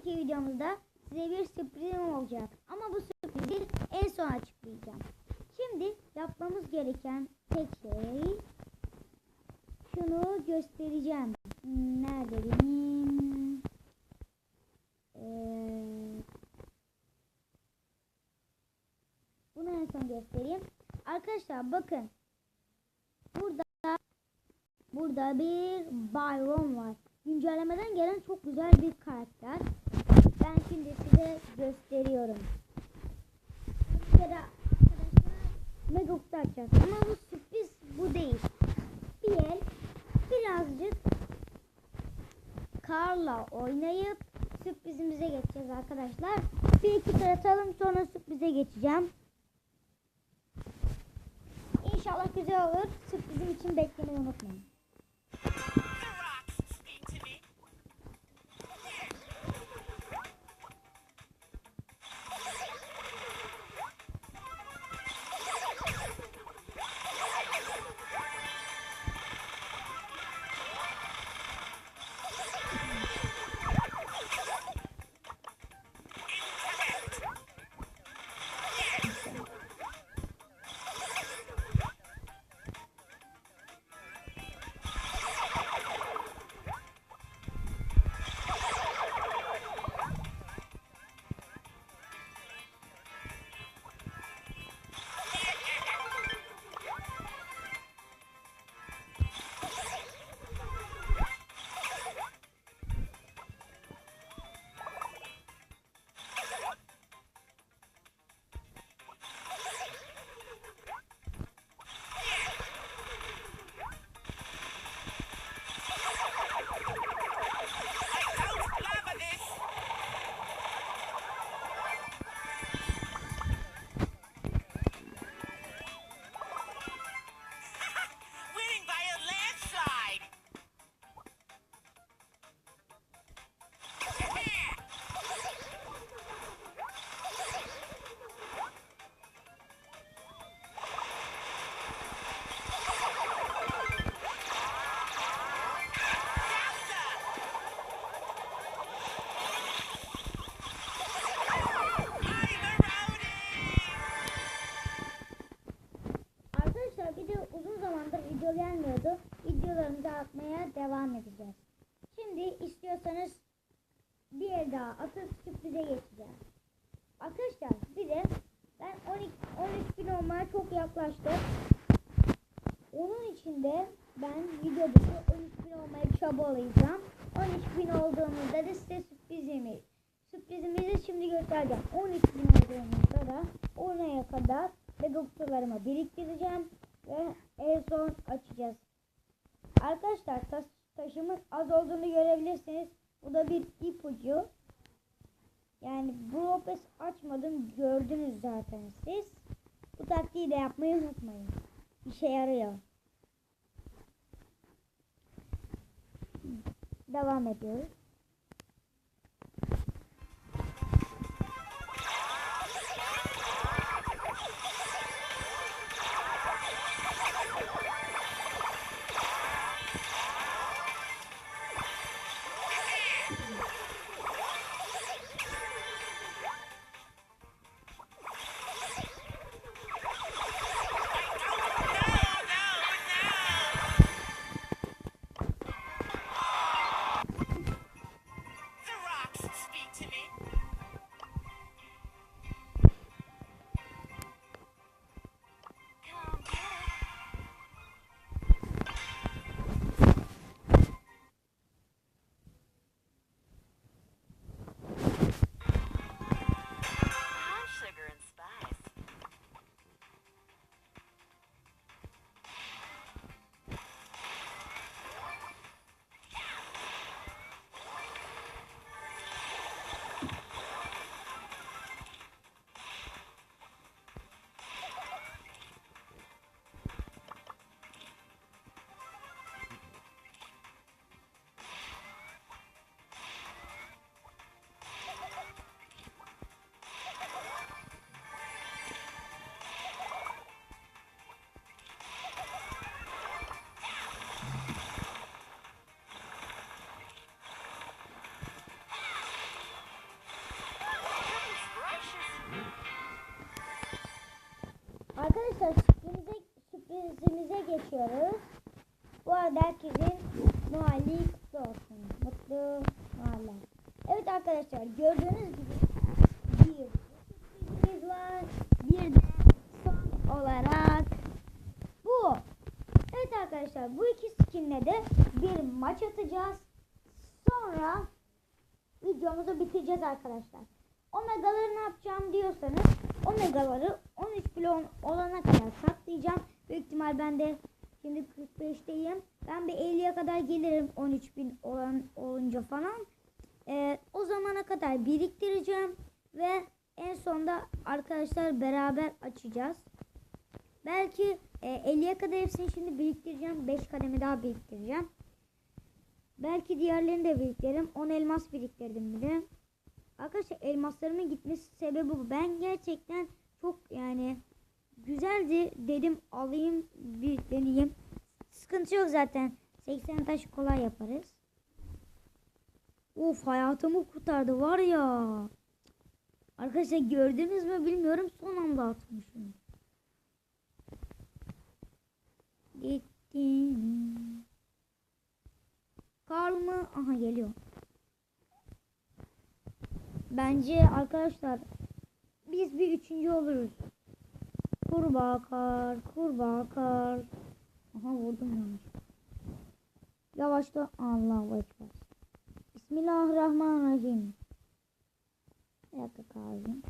sonraki videomuzda size bir sürprizim olacak. Ama bu sürprizi en son açıklayacağım. Şimdi yapmamız gereken tek şey şunu göstereceğim. Nerede benim? Ee, bunu en son göstereyim. Arkadaşlar bakın. Burada burada bir Byron var. Güncellemeden gelen çok güzel bir karakter. Ben şimdi size gösteriyorum. Bir kere arkadaşlar Mega Kutu açacağız. Ama bu sürpriz bu değil. Bir el birazcık Karla oynayıp sürprizimize geçeceğiz arkadaşlar. Bir iki tur atalım sonra sürprize geçeceğim. İnşallah güzel olur. Sürprizim için beklemeyi unutmayın. Şimdi istiyorsanız bir el daha atıp sürprize geçeceğim. Arkadaşlar bir de ben 12, 13 bin olmaya çok yaklaştım. Onun için de ben videoda 13 bin olmaya çabalayacağım. 13 bin olduğumuzda da size sürprizimi sürprizimizi şimdi göstereceğim. 13 bin olduğumuzda da oraya kadar Lego kutularımı biriktireceğim ve en son açacağız. Arkadaşlar taş, taşımın az olduğunu görebilirsiniz. Bu da bir ipucu. Yani Pass açmadım gördünüz zaten siz. Bu taktiği de yapmayı unutmayın. İşe yarıyor. Devam ediyoruz. Başlıyoruz. Bu arada herkesin Noel'i kutlu olsun. Mutlu Noeller. Evet arkadaşlar gördüğünüz gibi bir sürprizimiz var. Bir de son olarak bu. Evet arkadaşlar bu iki skinle de bir maç atacağız. Sonra videomuzu bitireceğiz arkadaşlar. Omegaları ne yapacağım diyorsanız Omegaları 13 kilo olana kadar saklayacağım. Büyük ihtimal ben de şimdi 45'teyim. Ben bir 50'ye kadar gelirim 13 bin olan olunca falan. Ee, o zamana kadar biriktireceğim ve en sonda arkadaşlar beraber açacağız. Belki e, 50'ye kadar hepsini şimdi biriktireceğim. 5 kademe daha biriktireceğim. Belki diğerlerini de biriktiririm. 10 elmas biriktirdim bir de. Arkadaşlar elmaslarımın gitmesi sebebi bu. Ben gerçekten çok yani güzeldi dedim alayım bir deneyeyim. Sıkıntı yok zaten. 80 taş kolay yaparız. Of hayatımı kurtardı var ya. Arkadaşlar gördünüz mü bilmiyorum son anda atmışım. Gittim. Karl mı? Aha geliyor. Bence arkadaşlar biz bir üçüncü oluruz. Kurbağa kar, kurbağa kar. Aha vurdum yanlış. Yavaşla Allahu Ekber. Bismillahirrahmanirrahim. Bir dakika kaldım.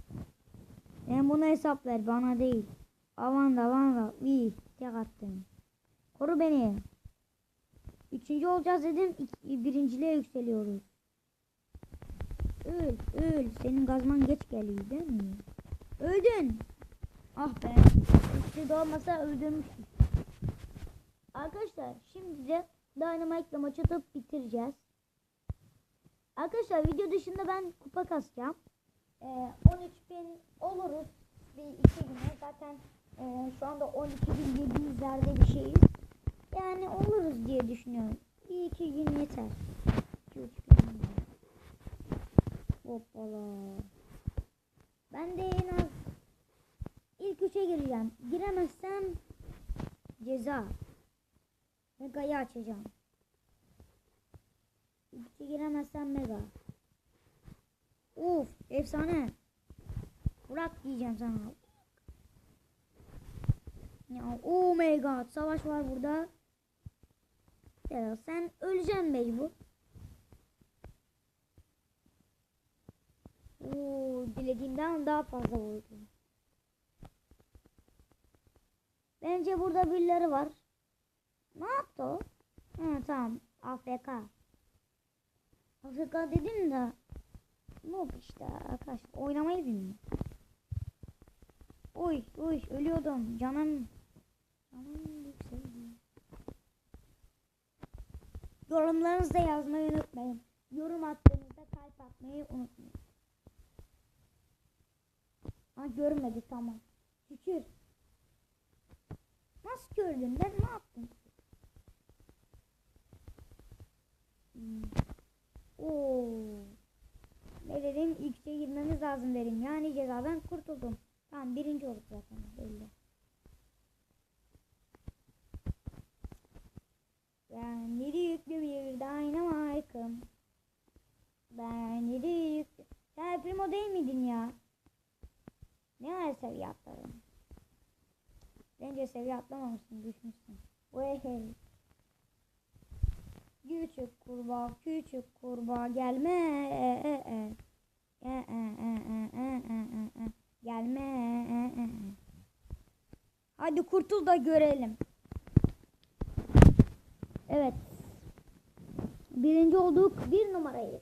Ben bunu hesap ver bana değil. Aman da aman da. İyi. Tek attım. Koru beni. Üçüncü olacağız dedim. İki, birinciliğe yükseliyoruz. Öl, öl. Senin gazman geç geliyor değil mi? Öldün. Ah be. Üstü olmasa öldürmüştüm. Arkadaşlar şimdi de Dynamite'la maç atıp bitireceğiz. Arkadaşlar video dışında ben kupa kasacağım. Ee, 13.000 oluruz bir iki güne. Zaten e, şu anda 12.700'lerde bir şeyiz. Yani oluruz diye düşünüyorum. Bir iki gün yeter. İki üç gün. Hoppala. Ben de en az ilk üçe gireceğim. Giremezsem ceza. Mega'yı açacağım. İlk üçe giremezsem mega. Uf efsane. Burak diyeceğim sana. Ya oh my god savaş var burada. Ya sen öleceksin mecbur. Oo, dilediğimden daha fazla vurdum. Bence burada birileri var. Ne yaptı o? Ha, tamam. AFK. AFK dedim de ne oldu işte arkadaş oynamayı bilmiyor. Oy oy ölüyordum canım. Canım yükseldi. Yorumlarınızı da yazmayı unutmayın. Yorum attığınızda kalp atmayı unutmayın. Ha görmedi tamam. Şükür. Nasıl gördün ben ne yaptım? Hmm. Oo. Ne dedim? İlkçe girmemiz lazım dedim. Yani cezadan kurtuldum. Tamam birinci olduk zaten belli. Ben yedi yüklü bir dynamite'ım. Ben yedi yüklü. Sen primo değil miydin ya? Ne ara seviye atladın? Bence seviye atlamamışsın düşmüşsün. Vay Küçük kurbağa, küçük kurbağa gelme. E, e, e. Gelme. Hadi kurtul da görelim. Evet. Birinci olduk. Bir numarayı.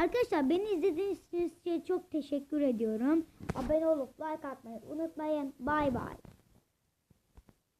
Arkadaşlar beni izlediğiniz için çok teşekkür ediyorum. Abone olup like atmayı unutmayın. Bay bay.